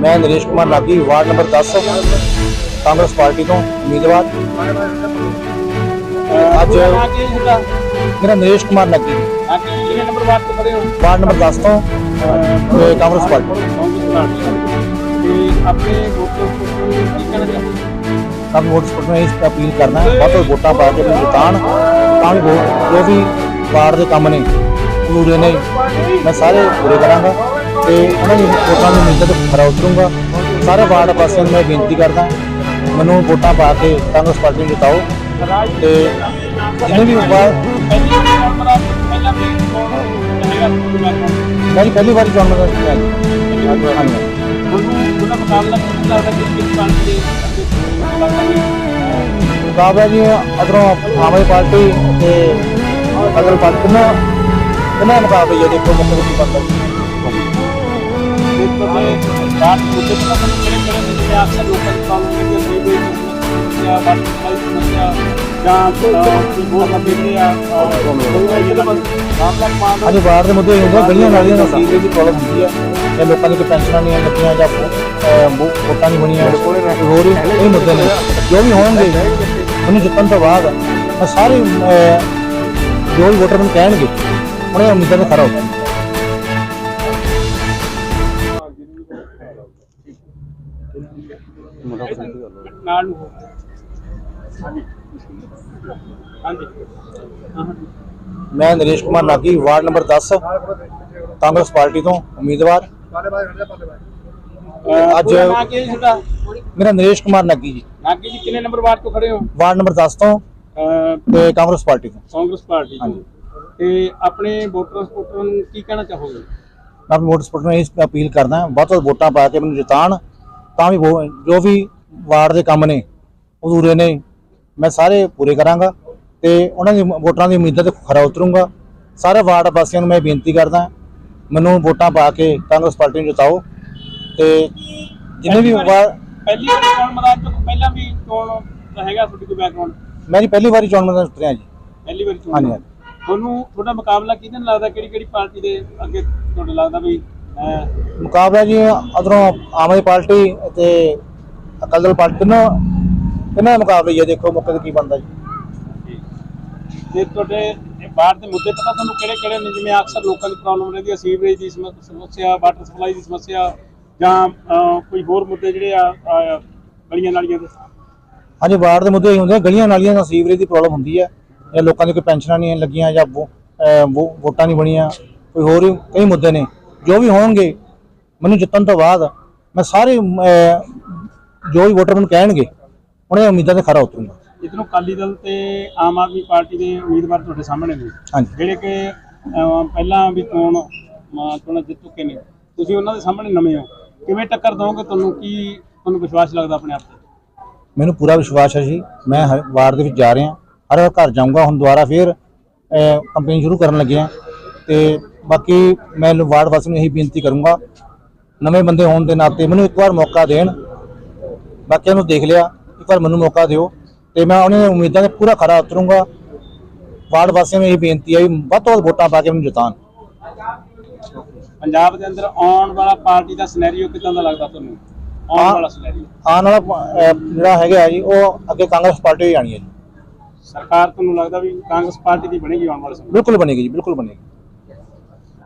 ਮੈਂ ਨਰੇਸ਼ ਕੁਮਾਰ ਲਾਗੀ ward number 10 Congress party ਤੋਂ ਉਮੀਦਵਾਰ ਅੱਜ ਮੇਰਾ ਨਰੇਸ਼ ਕੁਮਾਰ ਲੱਗੀ ਕਿੰਨੇ ਨੰਬਰ ਵਾਰਡ ਤੋਂ ਖੜੇ ਹੋ ਵਾਰਡ ਨੰਬਰ 10 ਤੋਂ ਅਹ, ਤੇ ਕਾਂਗਰਸ ਪਾਰਟੀ ਕਾਂਗਰਸ ਪਾਰਟੀ ਤੇ ਆਪਣੇ ਵੋਟਰ ਜੋ ਵੀ ਵਾਰਡ ਦੇ ਕੰਮ ਨੇ ਪੂਰੇ ਨੇ, ਮੈਂ ਸਾਰੇ ਪੂਰੇ ਕਰਾਂਗਾ ਤੇ ਉਹਨਾਂ ਦੀ ਵੋਟਾਂ ਦੀ ਉਮੀਦਾਂ ਖਰਾ ਉਤਰੂੰਗਾ। ਸਾਰੇ ਵਾਰਡ ਵਾਸੀਆਂ ਨੂੰ ਮੈਂ ਬੇਨਤੀ ਕਰਦਾ, ਮੈਨੂੰ ਵੋਟਾਂ ਪਾ ਕੇ ਕਾਂਗਰਸ ਪਾਰਟੀ ਨੂੰ ਜਿਤਾਓ ਤੇ ਜਿੰਨੇ ਵੀ ਵਾਰ ਪਹਿਲੀ ਪਹਿਲੀ ਵਾਰੀ ਚੋਣ ਮੈਦਾਨ ਚ ਹਾਂਜੀ। ਉਹਦਾ ਮੁਕਾਬਲਾ ਕਿਸ ਲੱਗਦਾ ਕਿ ਕਿਸ ਪਾਰਟੀ ਦੇ ਮੁਕਾਬਲਾ ਜੀ ਅਦਰੋਂ ਆਮ ਆਦਮੀ ਪਾਰਟੀ ਤੇ ਅਗਲ ਨਾ ਇਹਨਾਂ ਮੁਕਾਬਲੇ ਜੇ ਦੇਖੋ ਮੁੱਖ ਬੰਦਾ ਤੇ ਬਾਤ ਮੁੱਦੇ ਪਤਾ ਤੁਹਾਨੂੰ ਕਿਹੜੇ ਕਿਹੜੇ ਨੇ ਜਿਹੜੇ ਅਕਸਰ ਲੋਕਾਂ ਦੀ ਪ੍ਰੋਬਲਮ ਹੈ ਕਿ ਕੋਈ ਸਮੱਸਿਆ ਬਾਤ ਦੀ ਸਮੱਸਿਆ ਜਾਂ ਆ ਅੱਜ ਵਾਰਡ ਦੇ ਮੁੱਦੇ ਇਹ ਹੁੰਦੇ ਆ, ਗਲੀਆਂ ਨਾਲੀਆਂ ਦਾ ਸੀਵਰੇਜ ਦੀ ਪ੍ਰੋਬਲਮ ਹੁੰਦੀ ਹੈ ਜਾਂ ਲੋਕਾਂ ਦੀ ਕੋਈ ਪੈਨਸ਼ਨਾਂ ਨਹੀਂ ਲੱਗੀਆਂ ਜਾਂ ਵੋ- ਵੋਟਾਂ ਨਹੀਂ ਬਣੀਆਂ ਹੋਰ ਹੀ ਕਈ ਮੁੱਦੇ ਨੇ। ਜੋ ਵੀ ਹੋਣਗੇ ਉਹਨੂੰ ਜਿੱਤਣ ਤੋਂ ਬਾਅਦ ਮੈਂ ਸਾਰੇ ਅਹ, ਜੋ ਵੀ ਵੋਟਰ ਮੈਨੂੰ ਕਹਿਣਗੇ ਉਹਨੇ ਉਮੀਦਾਂ ਤੇ ਖਰਾ ਉਤਰਾਂਗਾ ਨਾਲ ਨੂੰ ਹਾਂਜੀ ਹਾਂਜੀ ਹਾਂ। ਹਾਂਜੀ। ਮੈਂ Naresh Kumar Nagi ward number 10 Congress party ਤੋਂ ਉਮੀਦਵਾਰ। ਅਹ, ਅੱਜ- ਪੂਰਾ ਨਾਂ ਕੀ ਹੈ ਜੀ ਤੁਹਾਡਾ? ਮੇਰਾ ਨਰੇਸ਼ ਕੁਮਾਰ ਨਾਗੀ ਜੀ। ਨਾਗੀ ਜੀ ਕਿੰਨੇ ਨੰਬਰ ਵਾਰਡ ਤੋਂ ਖੜੇ ਹੋ? ਵਾਰਡ ਨੰਬਰ 10 ਤੋਂ ਤੇ ਕਾਂਗਰਸ ਪਾਰਟੀ ਤੋਂ। ਕਾਂਗਰਸ ਪਾਰਟੀ ਤੋਂ। ਤੇ ਆਪਣੇ ਵੋਟਰ ਸਪੋਰਟਰਾਂ ਨੂੰ ਕੀ ਕਹਿਣਾ ਚਾਹੋਗੇ? ਮੈਂ ਆਪਣੇ ਵੋਟਰ ਸਪੋਰਟ ਨੂੰ ਇਸ ਅਪੀਲ ਕਰਦਾ ਵੱਧ ਤੋਂ ਵੱਧ ਵੋਟਾਂ ਪਾ ਕੇ ਮੈਨੂੰ ਜਿਤਾਣ ਤਾਂ ਵੀ ਜੋ ਵੀ ਵਾਰਡ ਦੇ ਕੰਮ ਨੇ ਅਧੂਰੇ ਨੇ ਮੈਂ ਸਾਰੇ ਪੂਰੇ ਕਰਾਂਗਾ ਤੇ ਉਹਨਾਂ ਦੀ ਵੋਟਰਾਂ ਦੀ ਉਮੀਦਾਂ ਤੇ ਖਰਾ ਉਤਰੂੰਗਾ। ਸਾਰੇ ਵਾਰਡ ਵਾਸੀਆਂ ਨੂੰ ਮੈਂ ਬੇਨਤੀ ਕਰਦਾ ਮੈਨੂੰ ਵੋਟਾਂ ਪਾ ਕੇ ਕਾਂਗਰਸ ਪਾਰਟੀ ਨੂੰ ਜਿਤਾਓ ਤੇ ਜਿੰਨੇ ਵੀ ਵਾਰ ਪਹਿਲੀ ਵਾਰੀ ਚੋਣ ਮੈਦਾਨ ਤੋਂ ਪਹਿਲਾਂ ਵੀ ਚੋਣ ਦਾ ਹੈਗਾ ਤੁਹਾਡੀ ਕੋਈ ਬੈਕਗ੍ਰਾਉਂਡ ਮੇਰੀ ਪਹਿਲੀ ਵਾਰੀ ਚੋਣ ਮੈਦਾਨ ਉਤਰਿਆ ਜੀ। ਪਹਿਲੀ ਵਾਰੀ ਚੋਣ ਹਾਂਜੀ, ਹਾਂਜੀ। ਤੁਹਾਨੂੰ ਤੁਹਾਡਾ ਮੁਕਾਬਲਾ ਕਿਹਦੇ ਨਾਲ ਲੱਗਦਾ? ਕਿਹੜੀ ਕਿਹੜੀ ਪਾਰਟੀ ਦੇ ਅੱਗੇ ਤੁਹਾਨੂੰ ਲੱਗਦਾ ਵੀ ਅਹ, ਮੁਕਾਬਲਾ ਜੀ ਅਧਰੋਂ ਆਮ ਆਦਮੀ ਪਾਰਟੀ ਤੇ ਅਕਾਲੀ ਦਲ ਪਾਰਟੀ ਨੂੰ ਇਹਨਾਂ ਦਾ ਮੁਕਾਬਲਾ ਹੀ ਹੈ ਦੇਖੋ ਮੌਕੇ ਤੇ ਕੀ ਬਣਦਾ ਜੀ। ਤੇ ਤੁਹਾਡੇ ਇਹ ਬਾਹਰ ਦੇ ਮੁੱਦੇ ਪਤਾ ਤੁਹਾਨੂੰ ਕਿਹੜੇ ਕਿਹੜੇ ਨੇ? ਜਿਵੇਂ ਅਕਸਰ ਲੋਕਾਂ ਦੀ ਪ੍ਰੋਬਲਮ ਰਹਿੰਦੀ ਹੈ ਸੀਵਰੇਜ ਦੀ ਸਮੱਸ- ਸਮੱਸਿਆ ਵਾਟਰ ਸਪਲਾਈ ਦੀ ਸਮੱਸਿਆ ਜਾਂ ਕੋਈ ਹੋਰ ਮੁੱਦੇ ਜਿਹੜੇ ਆ ਗਲੀਆਂ ਨਾਲੀਆਂ ਦੇ? ਹਾਂਜੀ ਵਾਰਡ ਦੇ ਮੁੱਦੇ ਇਹ ਹੁੰਦੇ ਆ, ਗਲੀਆਂ ਨਾਲੀਆਂ ਦਾ ਸੀਵਰੇਜ ਦੀ ਪ੍ਰੋਬਲਮ ਹੁੰਦੀ ਹੈ ਜਾਂ ਲੋਕਾਂ ਦੀ ਕੋਈ ਪੈਨਸ਼ਨਾਂ ਨਹੀਂ ਲੱਗੀਆਂ ਜਾਂ ਵੋ- ਅਹ ਵੋ- ਵੋਟਾਂ ਨਹੀਂ ਬਣੀਆਂ। ਕੋਈ ਹੋਰ ਵੀ ਕਈ ਮੁੱਦੇ ਨੇ। ਜੋ ਵੀ ਹੋਣਗੇ ਮੈਨੂੰ ਜਿੱਤਣ ਤੋਂ ਬਾਅਦ ਮੈਂ ਸਾਰੇ ਅਹ, ਜੋ ਵੀ ਵੋਟਰ ਮੈਨੂੰ ਕਹਿਣਗੇ ਉਹਨਾਂ ਦੀ ਉਮੀਦਾਂ ਤੇ ਖਰਾ ਉਤਰੂੰਗਾ। ਇਧਰੋਂ ਅਕਾਲੀ ਦਲ ਤੇ ਆਮ ਆਦਮੀ ਪਾਰਟੀ ਦੇ ਉਮੀਦਵਾਰ ਤੁਹਾਡੇ ਸਾਹਮਣੇ ਨੇ। ਹਾਂਜੀ। ਜਿਹੜੇ ਕਿ ਅਹ, ਪਹਿਲਾਂ ਵੀ ਚੋਣ ਅਹ, ਚੋਣਾਂ ਜਿੱਤ ਚੁੱਕੇ ਨੇ। ਤੁਸੀਂ ਉਹਨਾਂ ਦੇ ਸਾਹਮਣੇ ਨਵੇਂ ਹੋ। ਕਿਵੇਂ ਟੱਕਰ ਦੋਗੇ ਤੁਹਾਨੂੰ? ਕੀ ਤੁਹਾਨੂੰ ਵਿਸ਼ਵਾਸ ਲੱਗਦਾ ਆਪਣੇ ਆਪ ਤੇ? ਮੈਨੂੰ ਪੂਰਾ ਵਿਸ਼ਵਾਸ ਹੈ ਜੀ। ਮੈਂ ਹਰ ਵਾਰਡ ਦੇ ਵਿੱਚ ਜਾ ਰਿਹਾ। ਹਰ ਘਰ ਜਾਊਂਗਾ, ਹੁਣ ਦੁਬਾਰਾ ਫੇਰ ਕੰਪੇਨ ਸ਼ੁਰੂ ਕਰਨ ਲੱਗੇ ਹਾਂ। ਤੇ ਬਾਕੀ ਮੈਂ ਵਾਰਡ ਵਾਸੀਆਂ ਨੂੰ ਇਹੀ ਬੇਨਤੀ ਕਰੂੰਗਾ, ਨਵੇਂ ਬੰਦੇ ਹੋਣ ਦੇ ਨਾਤੇ ਮੈਨੂੰ ਇੱਕ ਵਾਰ ਮੌਕਾ ਦੇਣ। ਬਾਕੀਆਂ ਨੂੰ ਦੇਖ ਲਿਆ, ਇੱਕ ਵਾਰ ਮੈਨੂੰ ਮੌਕਾ ਦਿਓ। ਤੇ ਮੈਂ ਉਹਨਾਂ ਦੀਆਂ ਉਮੀਦਾਂ ਤੇ ਪੂਰਾ ਖਰਾ ਉਤਰੂੰਗਾ। ਵਾਰਡ ਵਾਸੀਆਂ ਨੂੰ ਇਹ ਬੇਨਤੀ ਹੈ ਵੀ ਵੱਧ ਤੋਂ ਵੱਧ ਵੋਟਾਂ ਪਾ ਕੇ ਮੈਨੂੰ ਜਿਤਾਣ ਪੰਜਾਬ ਦੇ ਅੰਦਰ ਆਉਣ ਵਾਲਾ ਪਾਰਟੀ ਦਾ ਸਿਨੈਰੀਓ ਕਿਦਾਂ ਦਾ ਲੱਗਦਾ ਤੁਹਾਨੂੰ? ਆਉਣ। ਵਾਲਾ ਸਿਨੈਰੀਓ ਆਉਣ ਵਾਲਾ ਅਹ, ਜਿਹੜਾ ਹੈਗਾ ਜੀ ਉਹ ਅੱਗੇ ਕਾਂਗਰਸ ਪਾਰਟੀ ਹੀ ਆਣੀ ਹੈ ਜੀ। ਸਰਕਾਰ ਤੁਹਾਨੂੰ ਲੱਗਦਾ ਵੀ ਕਾਂਗਰਸ ਪਾਰਟੀ ਦੀ ਬਣੇਗੀ ਆਉਣ ਵਾਲੇ ਸਮੇਂ? ਬਿਲਕੁਲ ਬਣੇਗੀ ਜੀ ਬਿਲਕੁਲ ਬਣੇਗੀ।